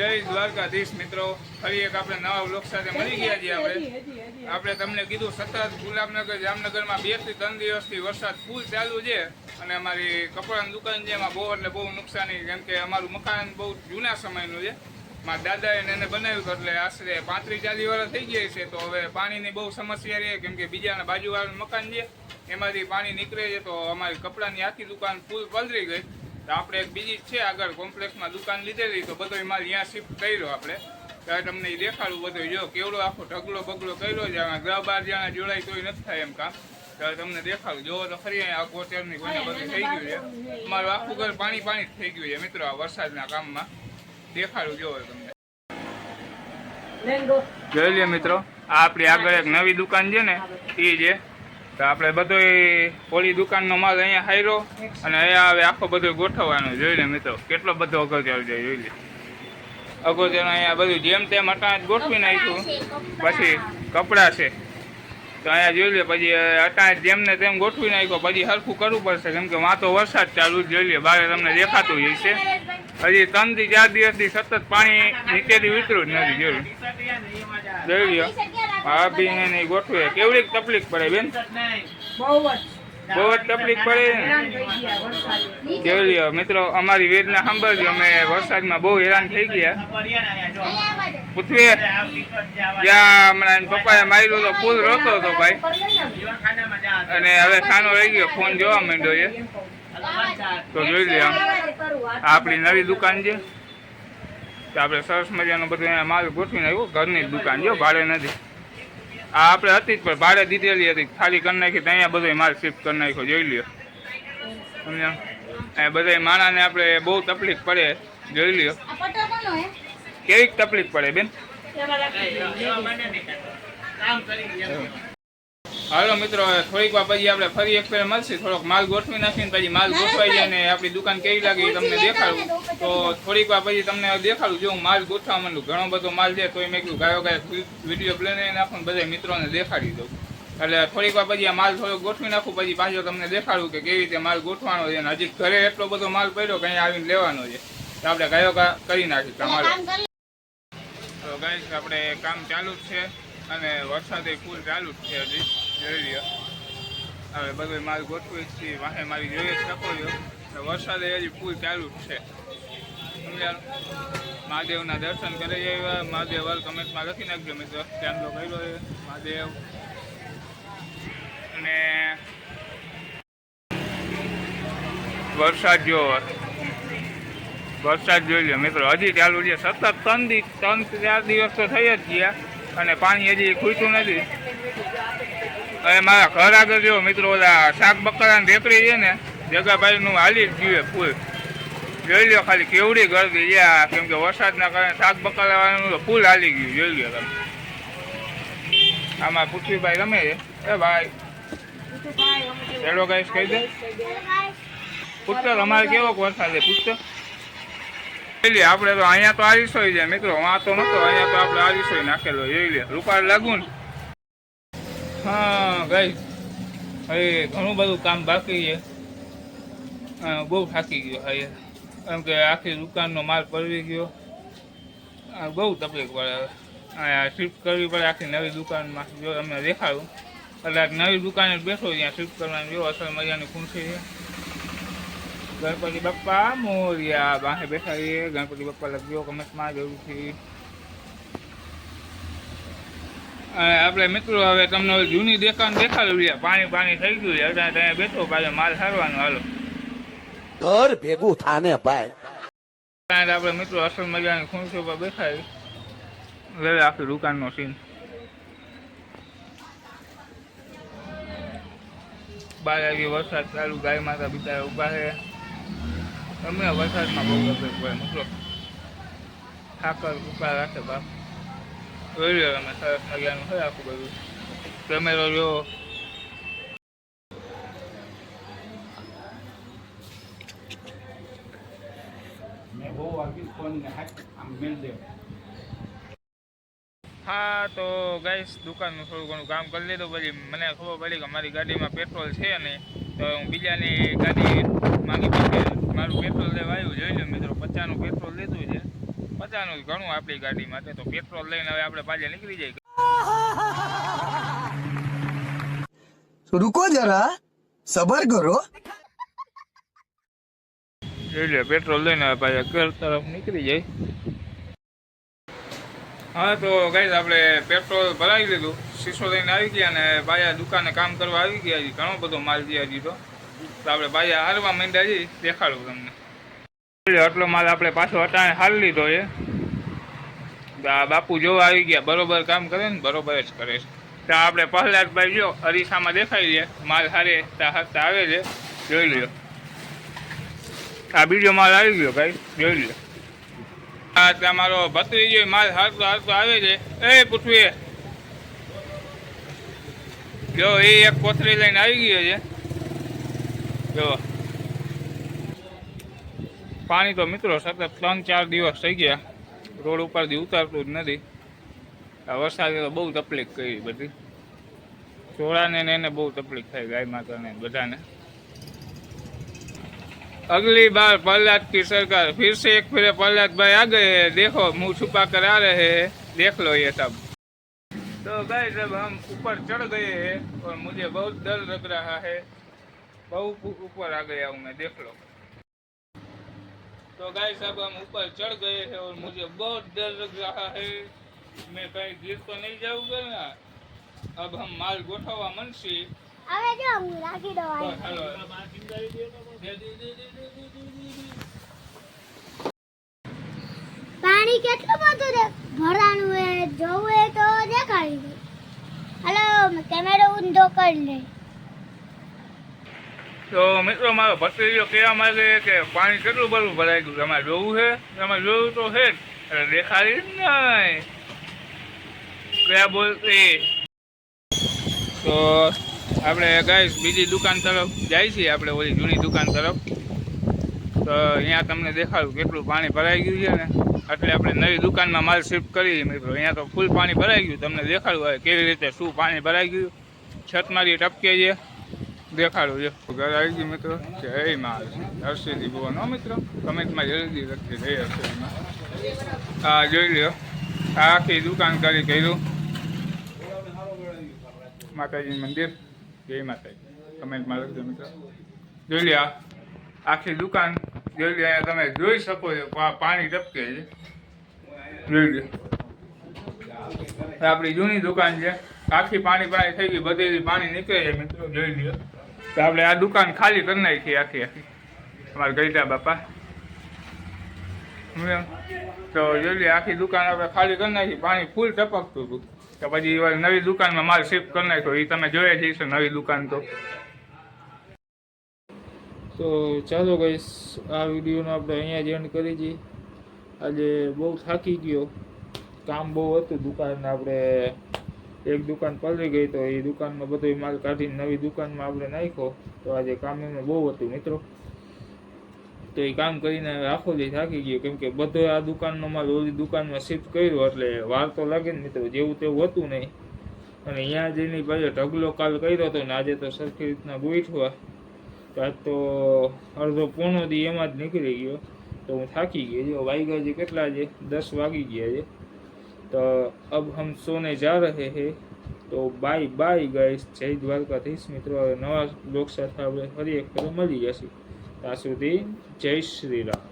જય દ્વારકાધીશ મિત્રો. ફરી એક આપણે નવા બ્લોક સાથે મળી ગયા છીએ આપણે. આપણે તમને કીધું સતત ગુલાબનગર જામનગરમાં બેથી ત્રણ દિવસથી વરસાદ ફૂલ ચાલુ છે. અને અમારી કપડાની દુકાન છે એમાં બહુ એટલે બહુ નુકસાની. કેમ કે અમારું મકાન બહુ જૂના સમયનું છે. મારા દાદાએ ને એને બનાવ્યું હતું એટલે આશરે પાંત્રીસ ચાલીસ વર્ષ થઈ ગયા છે. તો હવે પાણીની બહુ સમસ્યા રહે કેમ કે બીજાના બાજુવાળાનું મકાન છે. એમાંથી પાણી નીકળે છે તો અમારી કપડાની આખી દુકાન ફૂલ પલરી ગઈ. તો આપણે એક બીજી છે આગળ કોમ્પ્લેક્સમાં દુકાન લીધેલી તો બધો માલ અહીંયા શિફ્ટ કર્યો આપણે. ત્યારે તમને એ દેખાડું બધું જો કેવડો આખો ઢગલો બગલો કર્યો છે આમાં ગ્રહ બાર જ્યાં જોડાય તોય નથી થાય એમ કામ ત્યારે તમને દેખાડું. જોવો તો અહીંયા આ કોચરની કોઈને બધું થઈ ગયું છે. અમારું આખું ઘર પાણી પાણી થઈ ગયું છે મિત્રો આ વરસાદના કામમાં. દેખાડું જોવો તમને. જોઈ લે મિત્રો આ આપણી આગળ એક નવી દુકાન છે ને એ છે. તો આપણે બધોય ઓલી દુકાનનો માલ અહીંયા હાર્યો અને અહીંયા હવે આખો બધો ગોઠવવાનો. જોઈ લે મિત્રો, કેટલો બધો અગત્યાર છે જોઈ લે. અગોતર અહીંયા બધું જેમ તેમ અટાણ ગોઠવી નાખ્યું. પછી કપડાં છે. તો અહીંયા જોઈ લે, પછી અટાણ જેમ ને તેમ ગોઠવી નાખ્યો. પછી હરખું કરવું પડશે, કેમ કે વાંતો વરસાદ ચાલુ જોઈ લે, બારે તમને દેખાતું જ હશે. હજી ત્રણથી ચાર દિવસથી સતત પાણી નીચેથી વિતરું જ નથી જોઈ લ્યો ભાભીને ને નહીં ગોઠવે. કેવડી તકલીફ પડે બેન? બહુ જ તકલીફ પડે. લ્યો મિત્રો, અમારી વેદના સાંભળજો. અમે વરસાદમાં બહુ હેરાન થઈ ગયા. પૃથ્વી જ્યાં હમણાં પપ્પાએ માર્યો તો ફૂલ રોતો હતો ભાઈ. અને હવે ખાનો રહી ગયો. ફોન જોવા માંડ્યો છે. તો જોઈ લે. આપણી નવી દુકાન છે. આપણે સરસ મજાનો બધો માલ ગોઠવીને આવ્યો. ઘરની દુકાન જો ભાડે નથી. આ આપણે હતી જ, પણ ભાડે દીધેલી હતી. ખાલી કરી નાખી તો અહીંયા બધો માલ શિફ્ટ કરી નાખ્યો. જોઈ લ્યો. સમજ્યા? એ બધા માણાને આપણે બહુ તકલીફ પડે. જોઈ લ્યો. કેવી તકલીફ પડે બેન? હાલો મિત્રો થોડીક વાર પછી આપણે ફરી એક ફેર મળશે. થોડોક માલ ગોઠવી નાખીને પછી માલ ગોઠવાઈ જાય ને. આપણી દુકાન કેવી લાગે એ તમને દેખાડું. તો થોડીક વાર પછી તમને દેખાડું. જો હું માલ ગોઠવા માંડું ઘણો બધો માલ છે તો મેં કીધું ગાયો ગાય વીડિયો પ્લેન નાખું બધા મિત્રોને દેખાડી દઉં. એટલે થોડીક વાર પછી આ માલ થોડો ગોઠવી નાખું પછી પાછો તમને દેખાડું કે કેવી રીતે માલ ગોઠવાનો છે અને હજી ઘરે એટલો બધો માલ પડ્યો કે અહીંયા આવીને લેવાનો છે. તો આપણે ગાયો કરી નાખી તમારે. તો ગાય આપણે કામ ચાલુ જ છે અને વરસાદે ફૂલ ચાલુ જ છે હજી. જોઈ હવે બધું માલ ગોઠવી છીએ વાહે મારી જોઈએ તો વરસાદે હજી પૂર ચાલુ જ છે? મહાદેવના દર્શન કરી આવ્યા. મહાદેવ વાલ કમેન્ટમાં લખી નાખજો મિત્રો. ચાંદલો કર્યો મહાદેવ. અને વરસાદ જો વરસાદ જોઈ લો મિત્રો. હજી ચાલુ છે. સતત ત્રણ ત્રણ ચાર દિવસ તો થઈ જ ગયા. અને પાણી હજી ખૂટ્યું નથી. હવે મારા ઘર આગળ જો મિત્રો, ઓલા શાક બકરાની ઢેકડી છે ને, જગાભાઈનું હાલી જ ગયું ફૂલ. જોઈ લો ખાલી કેવડી ગરદી છે આ, કેમ કે વરસાદના કારણે શાક બકરાવાનું ફૂલ હાલી ગયું, જોઈ લો તમે. આમાં પૃથ્વીભાઈ રમે છે. એ ભાઈ. ગાઈસ કહી દે. પુત્ર અમારે કેવો વરસાદ છે પુત્ર જોઈ આપણે તો અહીંયા તો આવીશો છે મિત્રો વાં તો નતો, અહીંયા તો આપણે આવીશો નાખેલો જોઈ લે રૂપાળ લાગુ ને હા ગઈ હવે ઘણું બધું કામ બાકી છે. બહુ થાકી ગયો હવે. કેમ કે આખી દુકાનનો માલ પડી ગયો. બહુ તકલીફ પડે હવે. શિફ્ટ કરવી પડે આખી નવી દુકાનમાં. જો તમને દેખાડું. એટલે નવી દુકાને બેઠો ત્યાં શિફ્ટ કરવાની જો અસલ મજાની ખુરશી છે. ગણપતિ બાપ્પા મોરિયા બાહે બેઠા છીએ ગણપતિ બાપ્પા લખ્યો કમેન્ટમાં જરૂર છે અને આપણે મિત્રો હવે તમને હવે જૂની દેખાણ દેખાડું છે. પાણી પાણી થઈ ગયું છે. અત્યારે ત્યાં બેઠો પાછો માલ સારવાનો હાલો. ઘર ભેગું થાને ભાઈ. આપણે મિત્રો અસલ મજાની ખુરશી પર બેઠા છીએ હવે આખી દુકાનનો સીન બાર વાગે વરસાદ ચાલુ ગાય માતા બિચારા ઊભા છે. તમને વરસાદમાં બહુ તકલીફ પડે મિત્રો. ઠાકર કૃપા રાખે બાપ. જોઈ તમે સરસ મજાનું છે આખું બધું કેમેરો જો હા તો ગાઈસ દુકાનનું થોડું ઘણું કામ કરી લીધું પછી મને ખબર પડી કે મારી ગાડીમાં પેટ્રોલ છે નહીં તો હું બીજાની ગાડી માગી મારું પેટ્રોલ લેવા આવ્યું જોઈ લો મિત્રો પચાસનું પેટ્રોલ લીધું છે બધાનું ઘણું આપણી ગાડી માટે તો પેટ્રોલ લઈને હવે આપણે પાછા નીકળી જઈએ. રૂકો જરા સબર કરો. એટલે પેટ્રોલ લઈને પાછા ઘર તરફ નીકળી જાય હા તો ગાઈઝ આપણે પેટ્રોલ ભરાવી લીધું શીશો લઈને આવી ગયા અને પાયા દુકાને કામ કરવા આવી ગયા હજી ઘણો બધો માલ જે હજી તો. આપણે પાયા હારવા માંડ્યા જઈ દેખાડું તમને. આટલો માલ આપણે પાછો અટાણે હાલ લીધો છે. આ બાપુ જોવા આવી ગયા, બરોબર કામ કરે ને, બરોબર જ કરે છે. તો આપણે પ્રહલાદભાઈ જો અરીસામાં દેખાઈ છે માલ હારે તા હારતા આવે છે. જોઈ લ્યો. આ બીજો માલ આવી ગયો ભાઈ, જોઈ લો આ તમારો ભત્રીજો માલ હારતો હારતો આવે છે. એ પૂછવી જો એ એક કોથળી લઈને આવી ગયો છે. જો. પાણી તો મિત્રો સતત ત્રણ ચાર દિવસ થઈ ગયા રોડ ઉપરથી ઉતારતું જ નથી આ વરસાદે તો બહુ તકલીફ કરી બધી ચોરાને ને એને બહુ તકલીફ થાય ગાય માતાને બધાને अगली बार प्रहलाद की सरकार फिर से एक फिर प्रहलाद भाई आ गए हैं देखो मुंह छुपा कर आ रहे हैं देख लो ये सब तो गाइस अब हम ऊपर चढ़ गए हैं और मुझे बहुत डर लग रहा है बहुत ऊपर आ गया हूँ मैं देख लो तो गाइस अब हम ऊपर चढ़ गए हैं और मुझे बहुत डर लग रहा है मैं कहीं गिर तो नहीं जाऊंगा ना अब हम माल गोठवा मनसी હવે જો હું રાખી દઉં આ. બસ, હાલો. દે, દે, દે, દે, દે, દે, દે, દે. પાણી કેટલું બધું દે- ભરાણું હે જોવું હોય તો દેખાડી દે હાલો મેં કેમેરો ઊંધો કરી લે તો મિત્રો, મારો ભત્રીજો કહેવા માંગે કે પાણી કેટલું બધું ભરાઈ ગયું? તમારે જોવું છે? તમે જોવું તો છે એટલે દેખાડી જ નહીં. કયા બોલતી તો આપણે ગાઈસ બીજી દુકાન તરફ જાય છીએ આપણે, ઓલી જૂની દુકાન તરફ. તો અહીંયા તમને દેખાડું કેટલું પાણી ભરાઈ ગયું છે ને. એટલે આપણે નવી દુકાનમાં માલ શિફ્ટ કરી મિત્રો. અહીંયા તો ફૂલ પાણી ભરાઈ ગયું. તમને દેખાડું હવે કેવી રીતે શું પાણી ભરાઈ ગયું. છતમારી ટપકે છે. દેખાડું છે ઘર આવી ગયું મિત્રો. જય માલ હર્ષિદી ભુવન મિત્રો. કમેન્ટમાં જલ્દી લખી જય હર્ષિદીમાં હા જોઈ લ્યો. આખી દુકાન કરી કર્યું. માતાજી મંદિર. જય માતાજી. કમેન્ટમાં લખજો મિત્રો. જોઈ લ્યો આખી દુકાન. જોઈ લ્યો, અહીંયા તમે જોઈ શકો છો. પાણી ટપકે છે. જોઈ લ્યો. આપણી જૂની દુકાન છે. આખી પાણી પાણી થઈ ગઈ બધેથી પાણી નીકળે છે મિત્રો, જોઈ લ્યો. તો આપણે આ દુકાન ખાલી કરી નાખી આખી આખી. અમારા ગઈતા બાપા? તો જોઈ આખી દુકાન આપણે ખાલી કરી નાખી, પાણી ફૂલ ટપકતું હતું. તો પછી નવી દુકાનમાં માલ શિફ્ટ કરી નાખ્યો. એ તમે જોયા જ હશે નવી દુકાન તો. તો ચાલો ગઈ આ વિડીયોનો આપણે અહીંયા જ એન્ડ કરી છીએ આજે બહુ થાકી ગયો. કામ બહુ હતું દુકાન આપણે એક દુકાન પલળી ગઈ તો એ દુકાનમાં બધો માલ કાઢીને નવી દુકાનમાં આપણે નાખ્યો. તો આજે કામ એમાં બહુ હતું મિત્રો. તો એ કામ કરીને આખો દી થાકી ગયો. કેમ કે બધો આ દુકાનનો માલ ઓલી દુકાનમાં શિફ્ટ કર્યો એટલે વાર તો લાગે ને મિત્રો. જેવું તેવું હતું નહીં. અને અહીંયા જઈને પાછો ઢગલો કાલ કર્યો હતો ને આજે તો સરખી રીતના ગોઠવા. આજ તો અડધો પોણો દી એમાં જ નીકળી ગયો. તો હું થાકી ગયો. જો વાગ્યા છે કેટલા છે? દસ વાગી ગયા છે. તો અબ હમ સોને જા રહે હે. તો બાય બાય ગાઈસ. જય દ્વારકાધીશ. મિત્રો, હવે નવા બ્લોગ સાથે આપણે ફરી એક ફરી મળી જશે. ત્યાં સુધી જય શ્રી રામ.